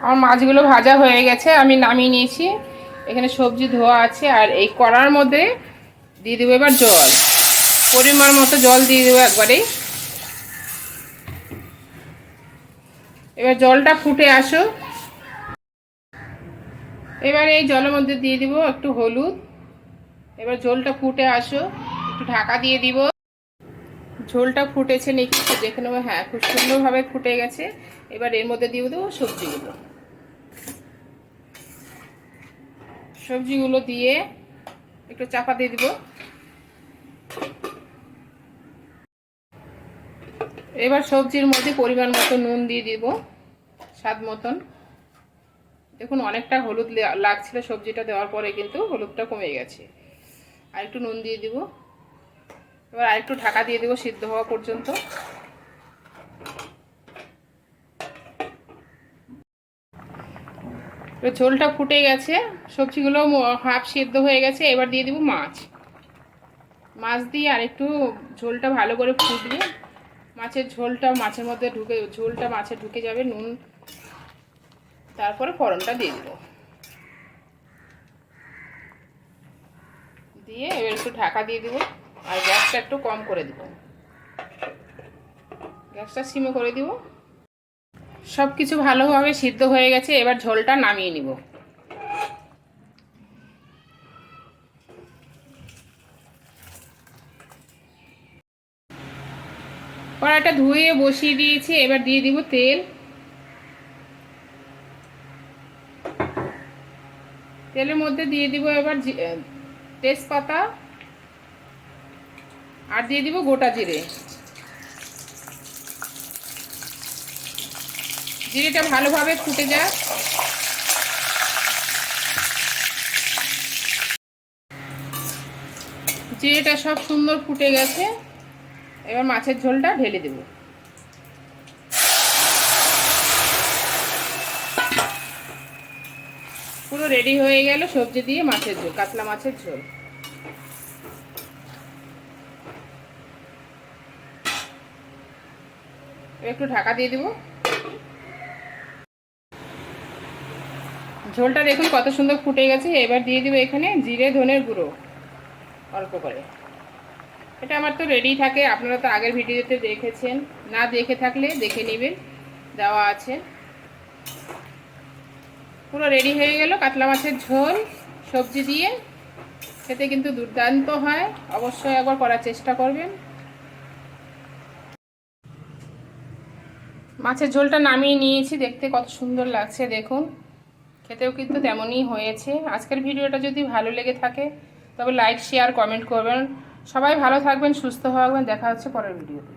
আমার মাছগুলো ভাজা হয়ে গেছে, আমি নামিয়ে নিয়েছি। এখানে সবজি ধোয়া আছে, আর এই কড়ার মধ্যে দিয়ে দেবো এবার জল। পরিমাণ মতো জল দিয়ে দেবো একবারেই। এবার জলটা ফুটে আসো এবার এই জলের মধ্যে দিয়ে দিব একটু হলুদ। এবার ঝোলটা ফুটে আসো একটু ঢাকা দিয়ে দিব। ঝোলটা ফুটেছে নাকি দেখে নেব। হ্যাঁ খুব সুন্দরভাবে ফুটে গেছে। এবার এর মধ্যে দিয়ে দেবো সবজিগুলো। সবজিগুলো দিয়ে একটু চাপা দিয়ে দিব। এবার সবজির মধ্যে পরিমাণ মতো নুন দিয়ে দিব, স্বাদ মতন। দেখুন, অনেকটা হলুদ লাগছিল সবজিটা দেওয়ার পরে, কিন্তু হলুদটা কমে গেছে। আর একটু নুন দিয়ে দিব। এবার আরেকটু ঢাকা দিয়ে দেবো সিদ্ধ হওয়া পর্যন্ত। এবার ঝোলটা ফুটে গেছে সবজিগুলো হাফ সিদ্ধ হয়ে গেছে, এবার দিয়ে দিব মাছ। মাছ দিয়ে আর একটু ঝোলটা ভালো করে ফুটবে। মাছের ঝোলটা মাছের মধ্যে ঢুকে, ঝোলটা মাছে ঢুকে যাবে, নুন, তারপরে ফোড়নটা দিয়ে দেবো। দিয়ে এবার একটু ঢাকা দিয়ে দেবো, আর গ্যাসটা একটু কম করে দেবো। গ্যাসটা সিমে করে দিব। সব কিছু ভালোভাবে সিদ্ধ হয়ে গেছে, এবার ঝোলটা নামিয়ে নিব। কড়াটা ধুয়ে বসিয়ে দিয়েছি, এবার দিয়ে দিব তেল। তেলের মধ্যে দিয়ে দিব এবার তেজপাতা। আর দিয়ে দিব গোটা জিরে। জিরেটা ভালোভাবে ফুটে যাক। জিরেটা সব সুন্দর ফুটে গেছে। এবার মাছের ঝোলটা ঢেলে দেব। পুরো রেডি হয়ে গেল সবজি দিয়ে মাছের ঝোল, কাতলা মাছের ঝোল। একটু ঢাকা দিয়ে দিব। ঝোলটা দেখুন কত সুন্দর ফুটে গেছে। এবার দিয়ে দিব এখানে জিরে, ধনের গুঁড়ো, অল্প করে। এটা আমার তো রেডি থাকে, আপনারা তো আগের ভিডিওতে দেখেছেন। না দেখে থাকলে দেখে নেবেন, দেওয়া আছে। পুরো রেডি হয়ে গেল কাতলা মাছের ঝোল। সবজি দিয়ে, খেতে কিন্তু দুর্দান্ত হয়। অবশ্যই একবার করার চেষ্টা করবেন। মাছের ঝোলটা নামিয়ে নিয়েছি, দেখতে কত সুন্দর লাগছে, দেখুন। খেতেও কিন্তু তেমনই হয়েছে। আজকের ভিডিওটা যদি ভালো লেগে থাকে, তবে লাইক শেয়ার কমেন্ট করবেন। সবাই ভালো থাকবেন, সুস্থ থাকবেন দেখা হচ্ছে পরের ভিডিওতে।